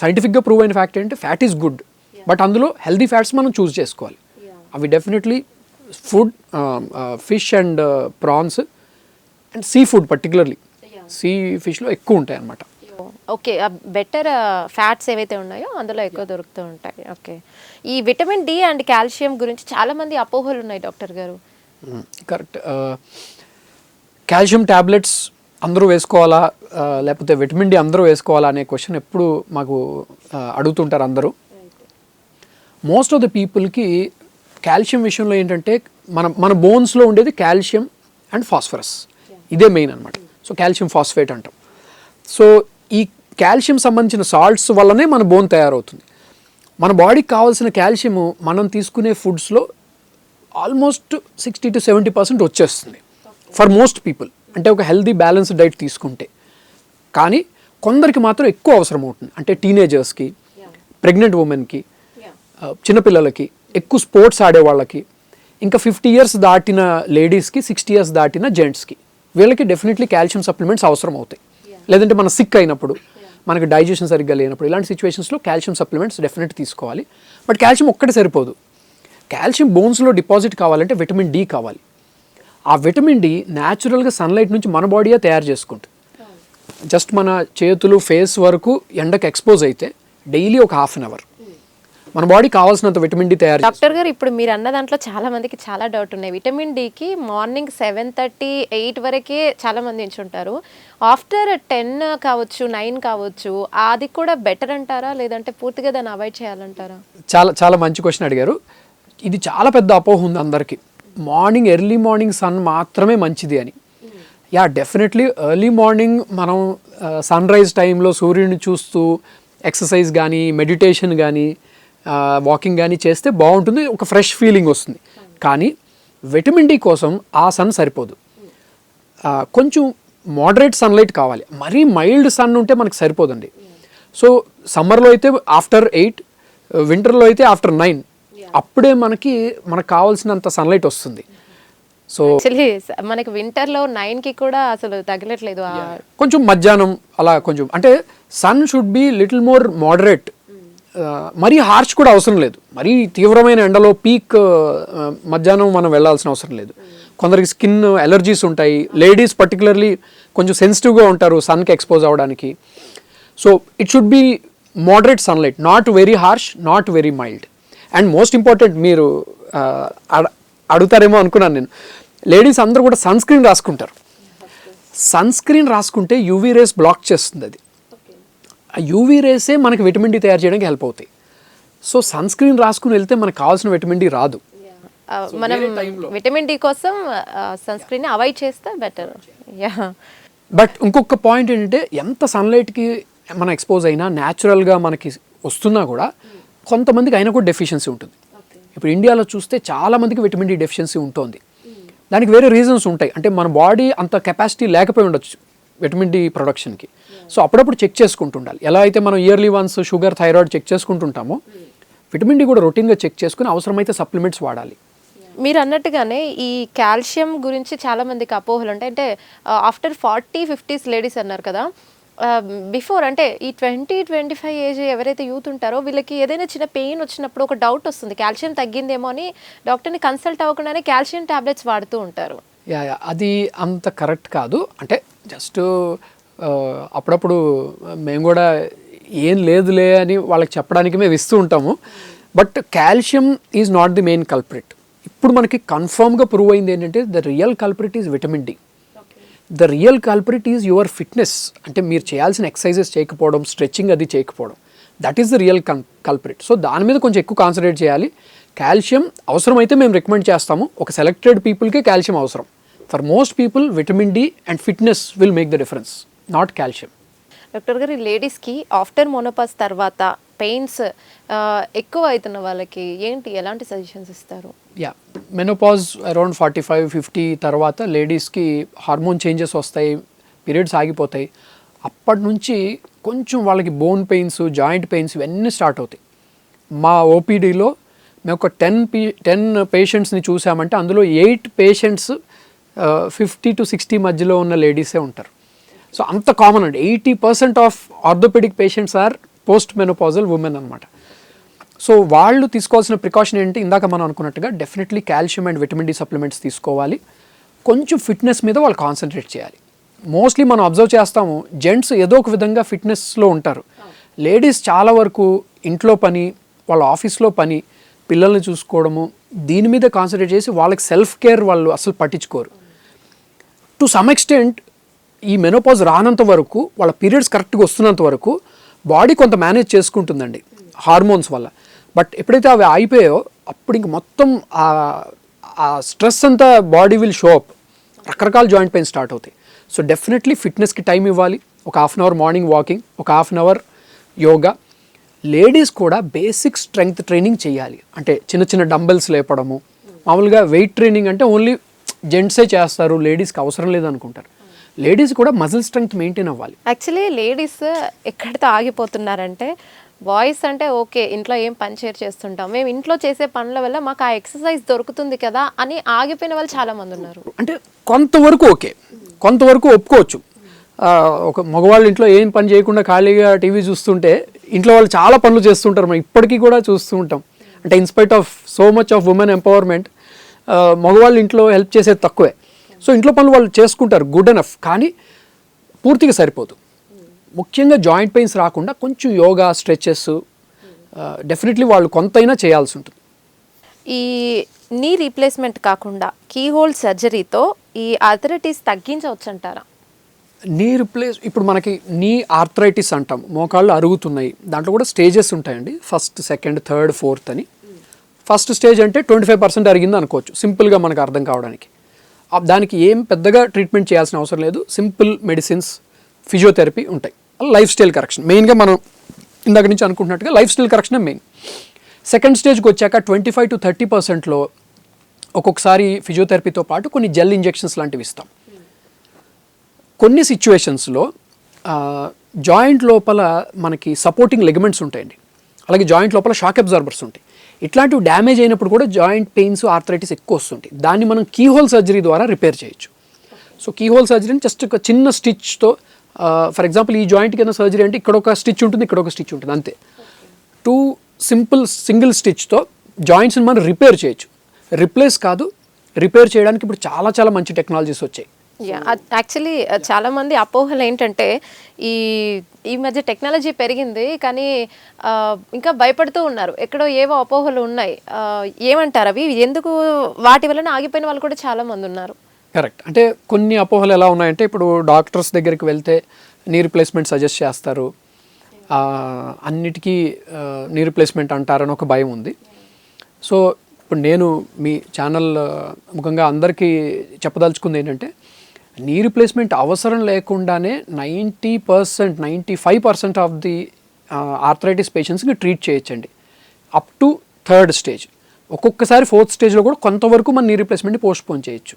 Speaker 2: సైంటిఫిక్గా ప్రూవ్ అయిన ఫ్యాక్ట్ ఏంటంటే ఫ్యాట్ ఈజ్ గుడ్ బట్ అందులో హెల్దీ ఫ్యాట్స్ మనం చూస్ చేసుకోవాలి. అవి definitely food fish and prawns and seafood particularly sea ఫిష్లో ఎక్కువ ఉంటాయి అన్నమాట.
Speaker 1: ఓకే బెటర్ ఫ్యాట్స్ ఏవైతే ఉన్నాయో అందులో ఎక్కువ దొరుకుతూ ఉంటాయి. ఓకే. ఈ విటమిన్ డి అండ్ కాల్షియం గురించి చాలా మంది అపోహలు ఉన్నాయి డాక్టర్ గారు.
Speaker 2: కరెక్ట్. కాల్షియం ట్యాబ్లెట్స్ అందరూ వేసుకోవాలా? లేకపోతే విటమిన్ డి అందరూ వేసుకోవాలా అనే క్వశ్చన్ ఎప్పుడు మాకు అడుగుతుంటారు అందరూ. మోస్ట్ ఆఫ్ ద పీపుల్కి కాల్షియం విషయంలో ఏంటంటే మన మన బోన్స్లో ఉండేది కాల్షియం అండ్ ఫాస్ఫరస్. ఇదే మెయిన్ అనమాట సో కాల్షియం ఫాస్ఫేట్ అంటాం. సో ఈ కాల్షియం సంబంధించిన సాల్ట్స్ వల్లనే మన బోన్ తయారవుతుంది. మన బాడీకి కావాల్సిన కాల్షియం మనం తీసుకునే ఫుడ్స్లో almost sixty to seventy percent వచ్చేస్తుంది. For most people. అంటే ఒక హెల్దీ బ్యాలెన్స్ డైట్ తీసుకుంటే. కానీ కొందరికి మాత్రం ఎక్కువ అవసరం అవుతుంది. అంటే టీనేజర్స్కి ప్రెగ్నెంట్ ఉమెన్కి చిన్నపిల్లలకి ఎక్కువ స్పోర్ట్స్ ఆడే వాళ్ళకి ఇంకా ఫిఫ్టీ ఇయర్స్ దాటిన లేడీస్కి సిక్స్టీ ఇయర్స్ దాటిన జెంట్స్కి. వీళ్ళకి డెఫినెట్లీ కాల్షియం సప్లిమెంట్స్ అవసరం అవుతాయి. లేదంటే మన సిక్ అయినప్పుడు మనకి డైజెషన్ సరిగ్గా లేనప్పుడు ఇలాంటి సిచ్యువేషన్స్లో కాల్షియం సప్లిమెంట్స్ డెఫినెట్ తీసుకోవాలి. బట్ కాల్షియం ఒక్కటి సరిపోదు. కాల్షియం బోన్స్లో డిపాజిట్ కావాలంటే విటమిన్ డి కావాలి. ఆ విటమిన్ డి న్యాచురల్గా సన్లైట్ నుంచి మన బాడీయే తయారు చేసుకుంటుంది. జస్ట్ మన చేతులు ఫేస్ వరకు ఎండకు ఎక్స్పోజ్ అయితే డైలీ ఒక హాఫ్ అన్ అవర్ మన బాడీ కావాల్సినంత విటమిన్ డి తయారు.
Speaker 1: డాక్టర్ గారు ఇప్పుడు మీరు అన్న దాంట్లో చాలా మందికి చాలా డౌట్ ఉన్నాయి. విటమిన్ డికి మార్నింగ్ సెవెన్ థర్టీ ఎయిట్ వరకే చాలా మంది ఎంచుంటారు ఆఫ్టర్ టెన్ కావచ్చు నైన్ కావచ్చు అది కూడా బెటర్ అంటారా? లేదంటే పూర్తిగా దాన్ని అవాయిడ్ చేయాలంటారా?
Speaker 2: చాలా చాలా మంచి క్వశ్చన్ అడిగారు. ఇది చాలా పెద్ద అపోహ ఉంది అందరికీ. మార్నింగ్ ఎర్లీ మార్నింగ్ సన్ మాత్రమే మంచిది అని. యా డెఫినెట్లీ ఎర్లీ మార్నింగ్ మనం సన్ రైజ్ టైంలో సూర్యుడిని చూస్తూ ఎక్సర్సైజ్ కానీ మెడిటేషన్ కానీ వాకింగ్ కానీ చేస్తే బాగుంటుంది ఒక ఫ్రెష్ ఫీలింగ్ వస్తుంది. కానీ విటమిన్ డి కోసం ఆ సన్ సరిపోదు. కొంచెం మోడరేట్ సన్లైట్ కావాలి. మరీ మైల్డ్ సన్ ఉంటే మనకు సరిపోదండి. సో సమ్మర్లో అయితే ఆఫ్టర్ ఎయిట్ వింటర్లో అయితే ఆఫ్టర్ నైన్ అప్పుడే మనకి మనకు కావాల్సినంత సన్లైట్ వస్తుంది. సో
Speaker 1: మనకి వింటర్లో నైన్కి కూడా అసలు తగలట్లేదు
Speaker 2: కొంచెం మధ్యాహ్నం అలా కొంచెం అంటే sun should be little more moderate మరీ హార్ష్ కూడా అవసరం లేదు. మరీ తీవ్రమైన ఎండలో పీక్ మధ్యాహ్నం మనం వెళ్ళాల్సిన అవసరం లేదు. కొందరికి స్కిన్ ఎలర్జీస్ ఉంటాయి. లేడీస్ పర్టికులర్లీ కొంచెం సెన్సిటివ్గా ఉంటారు సన్కి ఎక్స్పోజ్ అవ్వడానికి. So it should be moderate sunlight not very harsh not very mild. And most important మీరు అడ- అడుగుతారేమో అనుకున్నాను నేను. లేడీస్ అందరూ కూడా సన్ స్క్రీన్ రాసుకుంటారు. సన్ స్క్రీన్ రాసుకుంటే యూవీ రేస్ బ్లాక్ చేస్తుంది అది. ఆ యూవీ రేసే మనకి విటమిన్ డి తయారు చేయడానికి హెల్ప్ అవుతాయి. సో సన్ స్క్రీన్ రాసుకుని వెళ్తే మనకు కావాల్సిన విటమిన్ డి రాదు.
Speaker 1: ఆ, మనం విటమిన్ డి కోసం సన్ స్క్రీన్ అవాయిడ్ చేస్తే బెటర్ యా
Speaker 2: బట్ ఇంకొక పాయింట్ ఏంటంటే ఎంత సన్లైట్కి మనం ఎక్స్పోజ్ అయినా న్యాచురల్గా మనకి వస్తున్నా కూడా కొంతమందికి అయినా కూడా డెఫిషియన్సీ ఉంటుంది. ఇప్పుడు ఇండియాలో చూస్తే చాలా మందికి విటమిన్ డి డెఫిషియన్సీ ఉంటుంది. దానికి వేరే రీజన్స్ ఉంటాయి. అంటే మన బాడీ అంత కెపాసిటీ లేకపోయి ఉండొచ్చు విటమిన్ డి ప్రొడక్షన్కి సో అప్పుడప్పుడు చెక్ చేసుకుంటుండాలి. ఎలా అయితే మనం yearly once sugar thyroid check చేసుకుంటుంటామో vitamin D కూడా రొటీన్గా చెక్ చేసుకుని అవసరమైతే సప్లిమెంట్స్ వాడాలి.
Speaker 1: మీరు అన్నట్టుగానే ఈ కాల్షియం గురించి చాలా మందికి అపోహలు ఉంటాయి. అంటే ఆఫ్టర్ ఫార్టీ ఫిఫ్టీస్ లేడీస్ అన్నారు కదా బిఫోర్ అంటే ఈ ట్వంటీ ట్వంటీ ఫైవ్ ఏజ్ ఎవరైతే యూత్ ఉంటారో వీళ్ళకి ఏదైనా చిన్న పెయిన్ వచ్చినప్పుడు ఒక డౌట్ వస్తుంది. కాల్షియం తగ్గిందేమో అని డాక్టర్ని కన్సల్ట్ అవ్వకుండానే కాల్షియం టాబ్లెట్స్ వాడుతూ ఉంటారు.
Speaker 2: Yeah yeah. అది అంత కరెక్ట్ కాదు. అంటే జస్ట్ అప్పుడప్పుడు మేము కూడా ఏం లేదులే అని వాళ్ళకి చెప్పడానికి మేము ఇస్తూ ఉంటాము. But calcium is not the main culprit. ఇప్పుడు మనకి కన్ఫర్మ్గా ప్రూవ్ అయింది ఏంటంటే the real culprit is vitamin D. The real culprit is your fitness. అంటే మీరు చేయాల్సిన ఎక్సర్సైజెస్ చేయకపోవడం స్ట్రెచ్చింగ్ అది చేయకపోవడం. దట్ ఈస్ ద రియల్ కన్ కల్ప్రిట్ సో దాని మీద కొంచెం ఎక్కువ కాన్సన్ట్రేట్ చేయాలి. కాల్షియం అవసరమైతే మేము రికమెండ్ చేస్తాము. ఒక సెలెక్టెడ్ పీపుల్కే కాల్షియం అవసరం. For most people vitamin D and fitness will make the difference not calcium.
Speaker 1: Doctor గారు లేడీస్కి ఆఫ్టర్ మోనోపాస్ తర్వాత పెయిన్స్ ఎక్కువ అవుతున్న వాళ్ళకి ఏంటి ఎలాంటి సజెషన్స్ ఇస్తారు?
Speaker 2: Yeah menopause around forty five fifty తర్వాత లేడీస్కి హార్మోన్ చేంజెస్ వస్తాయి పీరియడ్స్ ఆగిపోతాయి. అప్పటి నుంచి కొంచెం వాళ్ళకి బోన్ పెయిన్స్ జాయింట్ పెయిన్స్ ఇవన్నీ స్టార్ట్ అవుతాయి. మా ఓపీడీలో మేము ఒక టెన్ పీ టెన్ పేషెంట్స్ని చూసామంటే అందులో eight patients fifty to sixty మధ్యలో ఉన్న లేడీసే ఉంటారు. సో అంత కామన్ అండి. Eighty percent of orthopedic patients are post menopausal women అనమాట సో వాళ్ళు తీసుకోవాల్సిన ప్రికాషన్ ఏంటి? ఇందాక మనం అనుకున్నట్టుగా definitely calcium and vitamin D supplements తీసుకోవాలి. కొంచెం ఫిట్నెస్ మీద వాళ్ళు కాన్సన్ట్రేట్ చేయాలి. మోస్ట్లీ మనం అబ్జర్వ్ చేస్తాము జెంట్స్ ఏదో ఒక విధంగా ఫిట్నెస్లో ఉంటారు. లేడీస్ చాలా వరకు ఇంట్లో పని వాళ్ళ ఆఫీస్లో పని పిల్లల్ని చూసుకోవడము దీని మీద కాన్సన్ట్రేట్ చేసి వాళ్ళకి సెల్ఫ్ కేర్ వాళ్ళు అసలు పట్టించుకోరు. టు సమ్ ఎక్స్టెంట్ ఈ మెనోపాజ్ రానంత వరకు వాళ్ళ పీరియడ్స్ కరెక్ట్గా వస్తున్నంత వరకు బాడీ కొంత మేనేజ్ చేసుకుంటుందండి హార్మోన్స్ వల్ల. బట్ ఎప్పుడైతే అవి అయిపోయాయో అప్పుడు ఇంక మొత్తం ఆ- ఆ స్ట్రెస్ అంతా బాడీ విల్ షో అప్ రకరకాల జాయింట్ పెయిన్ స్టార్ట్ అవుతాయి. సో డెఫినెట్లీ ఫిట్నెస్కి టైం ఇవ్వాలి. ఒక half an hour morning walking ఒక half an hour yoga ladies కూడా బేసిక్ స్ట్రెంగ్త్ ట్రైనింగ్ చేయాలి. అంటే చిన్న చిన్న డంబెల్స్ లేపడము. మామూలుగా వెయిట్ ట్రైనింగ్ అంటే ఓన్లీ జెంట్సే చేస్తారు లేడీస్కి అవసరం లేదనుకుంటారు. లేడీస్ కూడా మజిల్ స్ట్రెంగ్త్ మెయింటైన్ అవ్వాలి.
Speaker 1: యాక్చువల్లీ లేడీస్ ఎక్కడితో ఆగిపోతున్నారంటే బాయ్స్ అంటే ఓకే ఇంట్లో ఏం పని షేర్ చేస్తుంటాం. మేము ఇంట్లో చేసే పనుల వల్ల మాకు ఆ ఎక్సర్సైజ్ దొరుకుతుంది కదా అని ఆగిపోయిన వాళ్ళు చాలా మంది ఉన్నారు.
Speaker 2: అంటే కొంతవరకు ఓకే. కొంతవరకు ఒప్పుకోవచ్చు. ఒక మగవాళ్ళు ఇంట్లో ఏం పని చేయకుండా ఖాళీగా టీవీ చూస్తుంటే ఇంట్లో వాళ్ళు చాలా పనులు చేస్తుంటారు. మనం ఇప్పటికీ కూడా చూస్తూ ఉంటాం. అంటే in spite of so much of women empowerment మగవాళ్ళు ఇంట్లో హెల్ప్ చేసేది తక్కువే. సో ఇంట్లో పనులు వాళ్ళు చేసుకుంటారు గుడ్ ఎనఫ్ కానీ పూర్తిగా సరిపోదు. ముఖ్యంగా జాయింట్ పెయిన్స్ రాకుండా కొంచెం యోగా స్ట్రెచెస్ డెఫినెట్లీ వాళ్ళు కొంతైనా చేయాల్సి ఉంటుంది.
Speaker 1: ఈ నీ రీప్లేస్మెంట్ కాకుండా కీ హోల్ సర్జరీతో ఈ ఆర్థరైటిస్ తగ్గించవచ్చు అంటారా
Speaker 2: నీ రిప్లేస్ ఇప్పుడు మనకి నీ ఆర్థరైటిస్ అంటాం. మోకాళ్ళు అరుగుతున్నాయి. దాంట్లో కూడా స్టేజెస్ ఉంటాయండి. ఫస్ట్ సెకండ్ థర్డ్ ఫోర్త్ అని. ఫస్ట్ స్టేజ్ అంటే ట్వంటీ ఫైవ్ పర్సెంట్ అరిగింది అనుకోవచ్చు. సింపుల్గా మనకు అర్థం కావడానికి. దానికి ఏం పెద్దగా ట్రీట్మెంట్ చేయాల్సిన అవసరం లేదు. సింపుల్ మెడిసిన్స్ ఫిజియోథెరపీ ఉంటాయి. లైఫ్ స్టైల్ కరెక్షన్ మెయిన్గా మనం ఇందాక నుంచి అనుకుంటున్నట్టుగా life style correction main second స్టేజ్కి వచ్చాక ట్వంటీ ఫైవ్ టు థర్టీ పర్సెంట్లో ఒక్కొక్కసారి ఫిజియోథెరపీతో పాటు కొన్ని జెల్ ఇంజెక్షన్స్ లాంటివి ఇస్తాం. కొన్ని సిచ్యువేషన్స్లో జాయింట్ లోపల మనకి సపోర్టింగ్ లెగమెంట్స్ ఉంటాయండి. అలాగే జాయింట్ లోపల షాక్ అబ్జార్బర్స్ ఉంటాయి. ఇట్లాంటివి డ్యామేజ్ అయినప్పుడు కూడా జాయింట్ పెయిన్స్ ఆర్థరైటిస్ ఎక్కువ వస్తుంటాయి. దాన్ని మనం కీహోల్ సర్జరీ ద్వారా రిపేర్ చేయొచ్చు. సో కీహోల్ సర్జరీని జస్ట్ ఒక చిన్న స్టిచ్తో ఫర్ ఎగ్జాంపుల్ ఈ జాయింట్ కింద సర్జరీ అంటే ఇక్కడ ఒక స్టిచ్ ఉంటుంది ఇక్కడ ఒక స్టిచ్ ఉంటుంది అంతే. టూ సింపుల్ సింగిల్ స్టిచ్తో జాయింట్స్ని మనం రిపేర్ చేయొచ్చు. రిప్లేస్ కాదు రిపేర్ చేయడానికి ఇప్పుడు చాలా చాలా మంచి టెక్నాలజీస్ వచ్చాయి.
Speaker 1: యాక్చువల్లీ చాలా మంది అపోహలు ఏంటంటే ఈ ఈ మధ్య టెక్నాలజీ పెరిగింది కానీ ఇంకా భయపడుతూ ఉన్నారు. ఎక్కడో ఏవో అపోహలు ఉన్నాయి. ఏమంటారు అవి? ఎందుకు వాటి వలన ఆగిపోయిన వాళ్ళు కూడా చాలా మంది ఉన్నారు.
Speaker 2: కరెక్ట్. అంటే కొన్ని అపోహలు ఎలా ఉన్నాయంటే ఇప్పుడు డాక్టర్స్ దగ్గరికి వెళ్తే నీ రిప్లేస్మెంట్ సజెస్ట్ చేస్తారు. అన్నిటికీ నీ రిప్లేస్మెంట్ అంటారని ఒక భయం ఉంది. సో ఇప్పుడు నేను మీ ఛానల్ ముఖంగా అందరికీ చెప్పదలుచుకుంది ఏంటంటే నీ రిప్లేస్మెంట్ అవసరం లేకుండానే ninety percent ninety five percent of the arthritis పేషెంట్స్కి ట్రీట్ చేయొచ్చండి. అప్ టు థర్డ్ స్టేజ్ ఒక్కొక్కసారి ఫోర్త్ స్టేజ్లో కూడా కొంతవరకు మన నీ రిప్లేస్మెంట్ పోస్ట్ పోన్ చేయొచ్చు.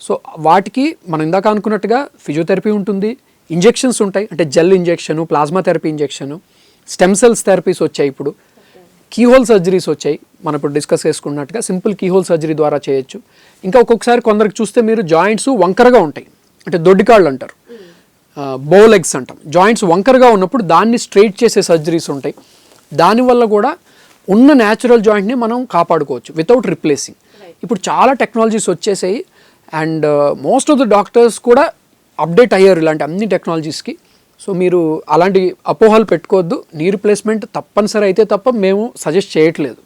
Speaker 2: సో వాటికి మనం ఇందాక అనుకున్నట్టుగా ఫిజియోథెరపీ ఉంటుంది ఇంజెక్షన్స్ ఉంటాయి. అంటే gel injection plasma therapy injection stem cells therapies వచ్చాయి ఇప్పుడు. కీహోల్ సర్జరీస్ వచ్చాయి. మనం ఇప్పుడు డిస్కస్ చేసుకున్నట్టుగా సింపుల్ కీహోల్ సర్జరీ ద్వారా చేయొచ్చు. ఇంకా ఒక్కొక్కసారి కొందరికి చూస్తే మీరు జాయింట్స్ వంకరగా ఉంటాయి. అంటే దొడ్డికాళ్ళు అంటారు. బో లెగ్స్ అంటాం. జాయింట్స్ వంకరగా ఉన్నప్పుడు దాన్ని స్ట్రైట్ చేసే సర్జరీస్ ఉంటాయి. దానివల్ల కూడా ఉన్న న్యాచురల్ జాయింట్ని మనం కాపాడుకోవచ్చు వితౌట్ రిప్లేసింగ్ ఇప్పుడు చాలా టెక్నాలజీస్ వచ్చేసాయి. And most of the doctors కూడా అప్డేట్ అయ్యారు ఇలాంటి అన్ని టెక్నాలజీస్కి సో మీరు అలాంటి అపోహలు పెట్టుకోవద్దు. నీ రిప్లేస్మెంట్ తప్పనిసరి అయితే తప్ప మేము సజెస్ట్ చేయట్లేదు.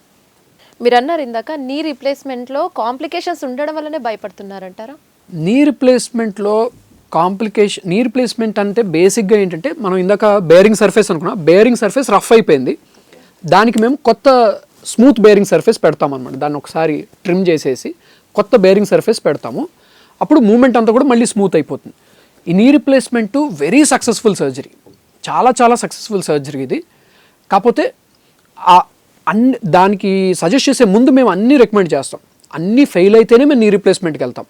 Speaker 1: మీరు అన్నారు ఇందాక నీ రీప్లేస్మెంట్లో కాంప్లికేషన్స్ ఉండడం వల్లనే భయపడుతున్నారంటారా?
Speaker 2: నీ రిప్లేస్మెంట్లో కాంప్లికేషన్ నీ రిప్లేస్మెంట్ అంటే బేసిక్గా ఏంటంటే మనం ఇందాక బేరింగ్ సర్ఫేస్ అనుకున్నాం బేరింగ్ సర్ఫేస్ రఫ్ అయిపోయింది. దానికి మేము కొత్త స్మూత్ బేరింగ్ సర్ఫేస్ పెడతాం అనమాట దాన్ని ఒకసారి ట్రిమ్ చేసేసి కొత్త బేరింగ్ సర్ఫేస్ పెడతాము. అప్పుడు మూమెంట్ అంతా కూడా మళ్ళీ స్మూత్ అయిపోతుంది. ఈ knee replacement very successful surgery చాలా చాలా సక్సెస్ఫుల్ సర్జరీ ఇది. కాకపోతే ఆ అన్ని దానికి సజెస్ట్ చేసే ముందు మేము అన్నీ రికమెండ్ చేస్తాం. అన్నీ ఫెయిల్ అయితేనే మేము నీ రీప్లేస్మెంట్కి వెళ్తాం.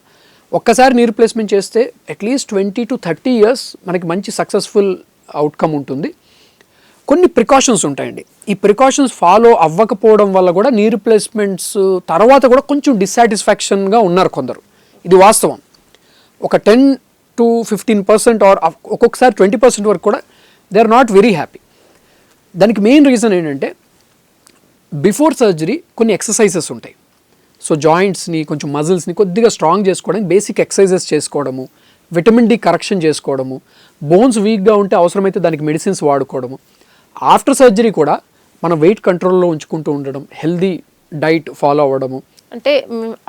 Speaker 2: ఒక్కసారి నీ రీప్లేస్మెంట్ చేస్తే at least twenty to thirty years మనకి మంచి సక్సెస్ఫుల్ అవుట్కమ్ ఉంటుంది. కొన్ని ప్రికాషన్స్ ఉంటాయండి. ఈ ప్రికాషన్స్ ఫాలో అవ్వకపోవడం వల్ల కూడా నీ రిప్లేస్మెంట్స్ తర్వాత కూడా కొంచెం డిస్సాటిస్ఫాక్షన్గా ఉన్నారు కొందరు. ఇది వాస్తవం. ఒక ten to fifteen percent or ఒక్కొక్కసారి ట్వంటీ పర్సెంట్ వరకు కూడా they are not very happy దానికి మెయిన్ రీజన్ ఏంటంటే బిఫోర్ సర్జరీ కొన్ని ఎక్సర్సైజెస్ ఉంటాయి. సో జాయింట్స్ని కొంచెం మజిల్స్ని కొద్దిగా స్ట్రాంగ్ చేసుకోవడానికి బేసిక్ ఎక్సర్సైజెస్ చేసుకోవడము విటమిన్ డి కరెక్షన్ చేసుకోవడము బోన్స్ వీక్గా ఉంటే అవసరమైతే దానికి మెడిసిన్స్ వాడుకోవడము. ఆఫ్టర్ సర్జరీ కూడా మనం వెయిట్ కంట్రోల్లో ఉంచుకుంటూ ఉండడం హెల్దీ డైట్ ఫాలో అవ్వడము.
Speaker 1: అంటే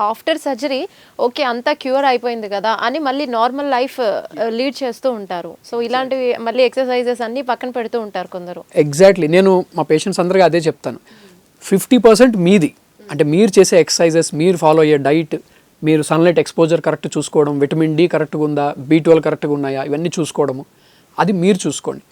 Speaker 1: ఆఫ్టర్ సర్జరీ ఓకే అంతా క్యూర్ అయిపోయింది కదా అని మళ్ళీ నార్మల్ లైఫ్ లీడ్ చేస్తూ ఉంటారు. సో ఇలాంటివి మళ్ళీ ఎక్సర్సైజెస్ అన్ని పక్కన పెడుతూ ఉంటారు కొందరు.
Speaker 2: ఎగ్జాక్ట్లీ నేను మా పేషెంట్స్ అందరికీ అదే చెప్తాను. ఫిఫ్టీ పర్సెంట్ మీది. అంటే మీరు చేసే ఎక్సర్సైజెస్ మీరు ఫాలో అయ్యే డైట్ మీరు సన్లైట్ ఎక్స్పోజర్ కరెక్ట్ చూసుకోవడం విటమిన్ డి కరెక్ట్గా ఉందా బీ ట్వెల్వ్ కరెక్ట్గా ఉన్నాయా ఇవన్నీ చూసుకోవడము. అది మీరు చూసుకోండి.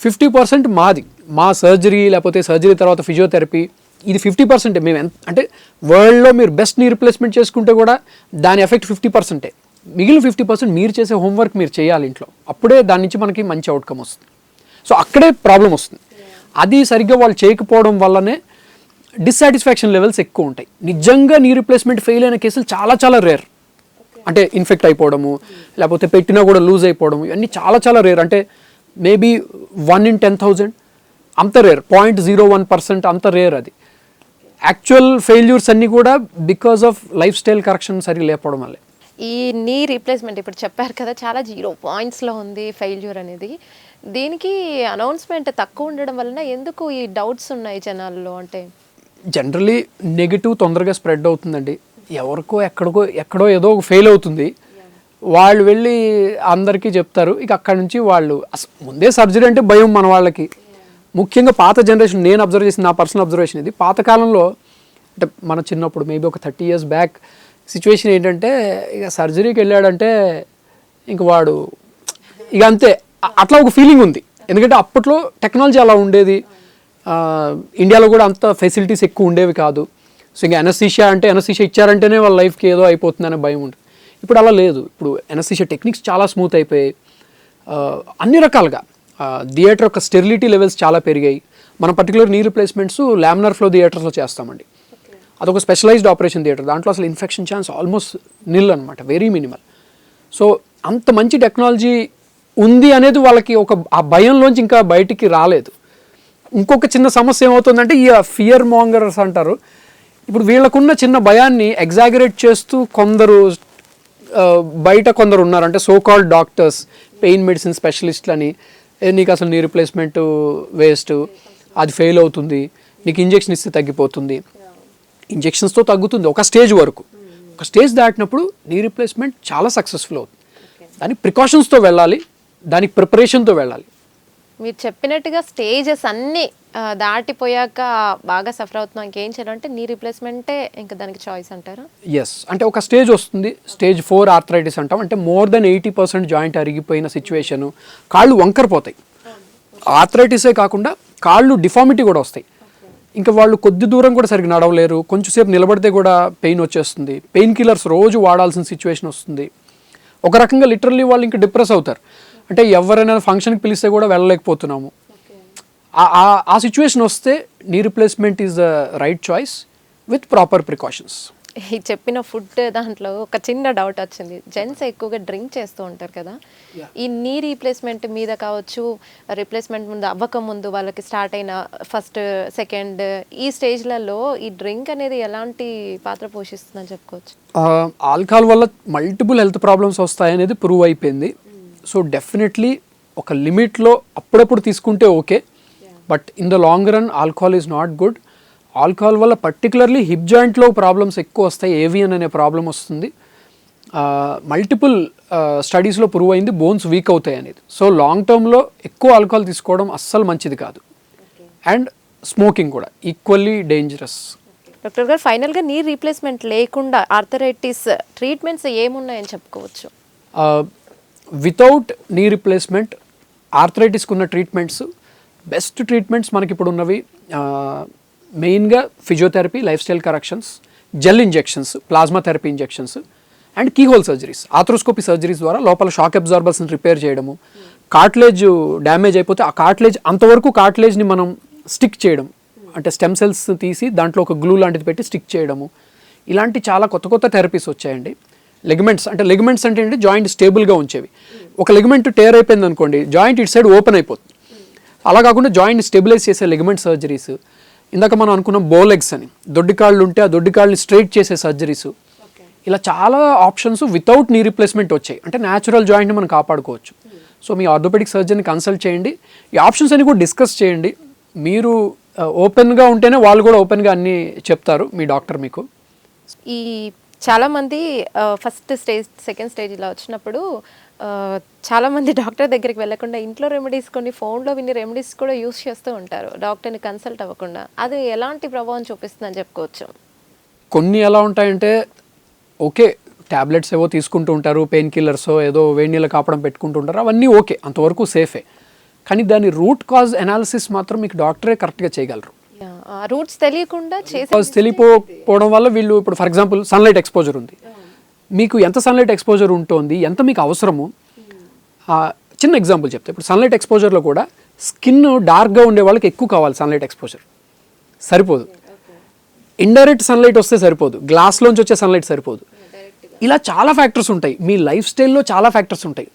Speaker 2: ఫిఫ్టీ పర్సెంట్ మాది. మా సర్జరీ లేకపోతే సర్జరీ తర్వాత ఫిజియోథెరపీ ఇది ఫిఫ్టీ పర్సెంటే మేము ఎంత అంటే వరల్డ్లో మీరు బెస్ట్ నీ రిప్లేస్మెంట్ చేసుకుంటే కూడా దాని ఎఫెక్ట్ ఫిఫ్టీ పర్సెంటే మిగిలిన ఫిఫ్టీ పర్సెంట్ మీరు చేసే హోంవర్క్ మీరు చేయాలి ఇంట్లో. అప్పుడే దాని నుంచి మనకి మంచి అవుట్కమ్ వస్తుంది. సో అక్కడే ప్రాబ్లం వస్తుంది. అది సరిగ్గా వాళ్ళు చేయకపోవడం వల్లనే డిస్సాటిస్ఫాక్షన్ లెవెల్స్ ఎక్కువ ఉంటాయి. నిజంగా నీ రిప్లేస్మెంట్ ఫెయిల్ అయిన కేసులు చాలా చాలా రేర్ అంటే ఇన్ఫెక్ట్ అయిపోవడము లేకపోతే పెట్టినా కూడా లూజ్ అయిపోవడము ఇవన్నీ చాలా చాలా రేర్ అంటే maybe one in ten thousand అంత rare point zero one percent అంత రేర్ అది. యాక్చువల్ ఫెయిల్యూర్స్ అన్నీ కూడా because of life style correction సరి లేకపోవడం వల్లే.
Speaker 1: ఈ నీ రీప్లేస్మెంట్ ఇప్పుడు చెప్పారు కదా చాలా జీరో పాయింట్స్లో ఉంది ఫెయిల్యూర్ అనేది. దీనికి అనౌన్స్మెంట్ తక్కువ ఉండడం వలన ఎందుకు ఈ డౌట్స్ ఉన్నాయి జనాల్లో అంటే?
Speaker 2: జనరలీ నెగిటివ్ తొందరగా స్ప్రెడ్ అవుతుందండి. ఎవరికో ఎక్కడికో ఎక్కడో ఏదో ఫెయిల్ అవుతుంది. వాళ్ళు వెళ్ళి అందరికీ చెప్తారు. ఇక అక్కడి నుంచి వాళ్ళు ముందే సర్జరీ అంటే భయం మన వాళ్ళకి. ముఖ్యంగా పాత జనరేషన్ నేను అబ్జర్వ్ చేసిన నా పర్సనల్ అబ్జర్వేషన్ ఇది. పాతకాలంలో అంటే మన చిన్నప్పుడు మేబీ ఒక థర్టీ ఇయర్స్ బ్యాక్ సిచ్యువేషన్ ఏంటంటే ఇక సర్జరీకి వెళ్ళాడంటే ఇంక వాడు ఇక అంతే. అట్లా ఒక ఫీలింగ్ ఉంది. ఎందుకంటే అప్పట్లో టెక్నాలజీ అలా ఉండేది. ఇండియాలో కూడా అంత ఫెసిలిటీస్ ఎక్కువ ఉండేవి కాదు. సో ఇంకా ఎనస్థీషియా అంటే ఎనస్థీషియా ఇచ్చారంటేనే వాళ్ళ లైఫ్కి ఏదో అయిపోతుందనే భయం ఉంటుంది. ఇప్పుడు అలా లేదు. ఇప్పుడు ఎనస్థీషియా టెక్నిక్స్ చాలా స్మూత్ అయిపోయాయి. అన్ని రకాలుగా. థియేటర్ యొక్క స్టెరిలిటీ లెవెల్స్ చాలా పెరిగాయి. మనం పర్టికులర్ నీ రిప్లేస్మెంట్స్ లామినార్ ఫ్లో థియేటర్స్లో చేస్తామండి. అదొక స్పెషలైజ్డ్ ఆపరేషన్ థియేటర్ దాంట్లో అసలు ఇన్ఫెక్షన్ ఛాన్స్ ఆల్మోస్ట్ నిల్ అనమాట వెరీ మినిమల్ సో అంత మంచి టెక్నాలజీ ఉంది అనేది వాళ్ళకి ఒక ఆ భయంలోంచి ఇంకా బయటికి రాలేదు. ఇంకొక చిన్న సమస్య ఏమవుతుందంటే ఈ ఫియర్ మాంగర్స్ అంటారు. ఇప్పుడు వీళ్ళకున్న చిన్న భయాన్ని ఎగ్జాగరేట్ చేస్తూ కొందరు బయట కొందరు ఉన్నారు. అంటే so called doctors pain medicine స్పెషలిస్ట్లని నీకు అసలు నీ రిప్లేస్మెంట్ వేస్ట్ అది ఫెయిల్ అవుతుంది నీకు ఇంజెక్షన్ ఇస్తే తగ్గిపోతుంది. ఇంజెక్షన్స్తో తగ్గుతుంది ఒక స్టేజ్ వరకు. ఒక స్టేజ్ దాటినప్పుడు నీ రిప్లేస్మెంట్ చాలా సక్సెస్ఫుల్ అవుతుంది. దానికి ప్రికాషన్స్తో వెళ్ళాలి దానికి ప్రిపరేషన్తో వెళ్ళాలి.
Speaker 1: మీరు చెప్పినట్టుగా స్టేజెస్ అన్ని దాటిపోయాక బాగా సఫర్ అవుతున్నాం. ఇంకేం చేయాలంటే నీ రీప్లేస్మెంటే ఇంకా దానికి చాయిస్ అంటారా?
Speaker 2: ఎస్ అంటే ఒక స్టేజ్ వస్తుంది. స్టేజ్ ఫోర్ ఆర్థరైటిస్ అంటాం. అంటే more than eighty percent joint అరిగిపోయిన సిచ్యువేషన్. కాళ్ళు వంకరపోతాయి. ఆర్థరైటిసే కాకుండా కాళ్ళు డిఫార్మిటీ కూడా వస్తాయి. ఇంకా వాళ్ళు కొద్ది దూరం కూడా సరిగ్గా నడవలేరు. కొంచెంసేపు నిలబడితే కూడా పెయిన్ వచ్చేస్తుంది. పెయిన్ కిల్లర్స్ రోజు వాడాల్సిన సిచ్యువేషన్ వస్తుంది. ఒక రకంగా లిటరల్లీ వాళ్ళు ఇంకా డిప్రెస్ అవుతారు. అంటే ఎవరైనా ఫంక్షన్కి పిలిస్తే కూడా వెళ్ళలేకపోతున్నాము. ఆ- సిచ్యువేషన్ వస్తే knee replacement is the right choice with proper precautions
Speaker 1: ఈ చెప్పిన ఫుడ్ దాంట్లో ఒక చిన్న డౌట్ వచ్చింది. జెంట్స్ ఎక్కువగా డ్రింక్ చేస్తూ ఉంటారు కదా. ఈ నీ రీప్లేస్మెంట్ మీద కావచ్చు రీప్లేస్మెంట్ ముందు అవ్వక ముందు వాళ్ళకి స్టార్ట్ అయిన ఫస్ట్ సెకండ్ ఈ స్టేజ్లలో ఈ డ్రింక్ అనేది ఎలాంటి పాత్ర పోషిస్తుందని చెప్పుకోవచ్చు?
Speaker 2: ఆల్కహాల్ వల్ల మల్టిపుల్ హెల్త్ ప్రాబ్లమ్స్ వస్తాయనేది ప్రూవ్ అయిపోయింది. సో డెఫినెట్లీ ఒక లిమిట్లో అప్పుడప్పుడు తీసుకుంటే okay. But in the long run alcohol is not good. Alcohol వల్ల పర్టికులర్లీ హిప్ జాయింట్లో ప్రాబ్లమ్స్ ఎక్కువ వస్తాయి ఏవియన్ అనే ప్రాబ్లం వస్తుంది. మల్టిపుల్ స్టడీస్లో ప్రూవ్ అయింది బోన్స్ వీక్ అవుతాయి అనేది. సో లాంగ్ టర్మ్లో ఎక్కువ ఆల్కహాల్ తీసుకోవడం అస్సలు మంచిది కాదు. అండ్ స్మోకింగ్ కూడా ఈక్వల్లీ డేంజరస్.
Speaker 1: డాక్టర్ గారు ఫైనల్గా నీ రీప్లేస్మెంట్ లేకుండా ఆర్థరైటిస్ ట్రీట్మెంట్స్ ఏమున్నాయని చెప్పుకోవచ్చు?
Speaker 2: వితౌట్ నీ రిప్లేస్మెంట్ ఆర్థరైటిస్కి ఉన్న ట్రీట్మెంట్స్ బెస్ట్ ట్రీట్మెంట్స్ మనకి ఇప్పుడు ఉన్నవి మెయిన్గా physiotherapy lifestyle corrections gel injections plasma therapy injections and keyhole surgeries arthroscopy surgeries ద్వారా లోపల షాక్ అబ్జార్బర్స్ని రిపేర్ చేయడము కార్ట్లేజ్ డ్యామేజ్ అయిపోతే ఆ కార్ట్లేజ్ అంతవరకు కార్ట్లేజ్ని మనం స్టిక్ చేయడం అంటే స్టెమ్ సెల్స్ తీసి దాంట్లో ఒక గ్లూ లాంటిది పెట్టి స్టిక్ చేయడము ఇలాంటి చాలా కొత్త కొత్త థెరపీస్ వచ్చాయండి. లెగ్మెంట్స్ అంటే లెగ్మెంట్స్ అంటే ఏంటి? జాయింట్ స్టేబుల్గా ఉంచేవి. ఒక లెగ్మెంట్ టేర్ అయిపోయింది అనుకోండి జాయింట్ ఇటు సైడ్ ఓపెన్ అయిపోతుంది. అలా కాకుండా జాయింట్ స్టెబిలైజ్ చేసే లెగ్మెంట్ సర్జరీస్ ఇందాక మనం అనుకున్న బోలెగ్స్ అని. దొడ్డి కాళ్ళు ఉంటే ఆ దొడ్డి కాళ్ళని స్ట్రైట్ చేసే సర్జరీస్ ఇలా చాలా ఆప్షన్స్ వితౌట్ నీ రీప్లేస్మెంట్ వచ్చాయి. అంటే న్యాచురల్ జాయింట్ని మనం కాపాడుకోవచ్చు. సో మీ ఆర్థోపెడిక్ సర్జన్ని కన్సల్ట్ చేయండి. ఈ ఆప్షన్స్ అన్ని కూడా డిస్కస్ చేయండి. మీరు ఓపెన్గా ఉంటేనే వాళ్ళు కూడా ఓపెన్గా అన్నీ చెప్తారు మీ డాక్టర్ మీకు.
Speaker 1: ఈ చాలామంది ఫస్ట్ స్టేజ్ సెకండ్ స్టేజ్ ఇలా వచ్చినప్పుడు చాలామంది డాక్టర్ దగ్గరికి వెళ్ళకుండా ఇంట్లో రెమెడీస్ కొన్ని ఫోన్లో విని రెమెడీస్ కూడా యూస్ చేస్తూ ఉంటారు. డాక్టర్ని కన్సల్ట్ అవ్వకుండా. అది ఎలాంటి ప్రభావం చూపిస్తుందని చెప్పుకోవచ్చు?
Speaker 2: కొన్ని ఎలా ఉంటాయంటే ఓకే ట్యాబ్లెట్స్ ఏవో తీసుకుంటూ ఉంటారు పెయిన్ కిల్లర్స్ ఏదో వేడి నీళ్ళ కాపడం పెట్టుకుంటూ ఉంటారు అవన్నీ ఓకే అంతవరకు సేఫే కానీ దాని రూట్ కాజ్ అనాలిసిస్ మాత్రం మీకు డాక్టరే కరెక్ట్గా చేయగలరు.
Speaker 1: రూట్స్ తెలియకుండా చేసి
Speaker 2: తెలియపోవడం వల్ల వీళ్ళు ఇప్పుడు ఫర్ ఎగ్జాంపుల్ సన్లైట్ ఎక్స్పోజర్ ఉంది. మీకు ఎంత సన్లైట్ ఎక్స్పోజర్ ఉంటుంది ఎంత మీకు అవసరము? ఆ, చిన్న ఎగ్జాంపుల్ చెప్తే. ఇప్పుడు సన్లైట్ ఎక్స్పోజర్లో కూడా స్కిన్ డార్క్గా ఉండే వాళ్ళకి ఎక్కువ కావాలి సన్లైట్ ఎక్స్పోజర్ సరిపోదు. ఇండైరెక్ట్ సన్లైట్ వస్తే సరిపోదు. గ్లాస్లోంచి వచ్చే సన్లైట్ సరిపోదు. ఇలా చాలా ఫ్యాక్టర్స్ ఉంటాయి. మీ లైఫ్ స్టైల్లో చాలా ఫ్యాక్టర్స్ ఉంటాయి.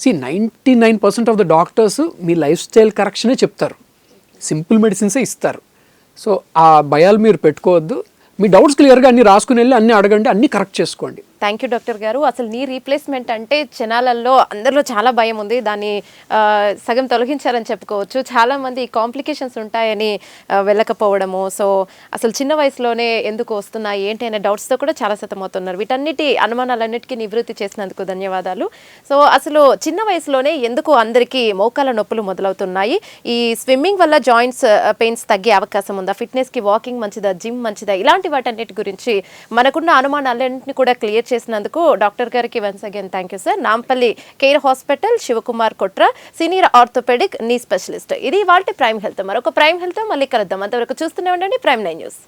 Speaker 2: C ninety nine percent of the doctors me life style కరెక్షనే చెప్తారు. సింపుల్ మెడిసిన్సే ఇస్తారు. సో ఆ భయాలు మీరు పెట్టుకోవద్దు. మీ డౌట్స్ క్లియర్గా అన్ని రాసుకుని వెళ్ళి అన్ని అడగండి అన్ని కరెక్ట్ చేసుకోండి.
Speaker 1: థ్యాంక్ యూ డాక్టర్ గారు. అసలు నీ రీప్లేస్మెంట్ అంటే జనాలలో అందరిలో చాలా భయం ఉంది. దాన్ని సగం తొలగించారని చెప్పుకోవచ్చు. చాలామంది కాంప్లికేషన్స్ ఉంటాయని వెళ్ళకపోవడము. సో అసలు చిన్న వయసులోనే ఎందుకు వస్తున్నాయి? ఏంటి అనే డౌట్స్తో కూడా చాలా సతమవుతున్నారు వీటన్నిటి అనుమానాలన్నిటికీ నివృత్తి చేసినందుకు ధన్యవాదాలు. సో అసలు చిన్న వయసులోనే ఎందుకు అందరికీ మోకాల నొప్పులు మొదలవుతున్నాయి? ఈ స్విమ్మింగ్ వల్ల జాయింట్స్ పెయిన్స్ తగ్గే అవకాశం ఉందా? ఫిట్నెస్కి వాకింగ్ మంచిదా? జిమ్ మంచిదా? ఇలాంటి వాటన్నిటి గురించి మనకున్న అనుమానాలన్నింటినీ కూడా క్లియర్ చేసినందుకు డాక్టర్ గారికి once again thank you sir Nampally Care hospital Shivakumar Kotra senior orthopedic knee specialist. ఇది వాళ్ళ ప్రైమ్ హెల్త్. మరొక ప్రైమ్ హెల్త్ మళ్ళీ కలుద్దాం. అంతవరకు చూస్తూనే ఉండండి. Prime Nine News.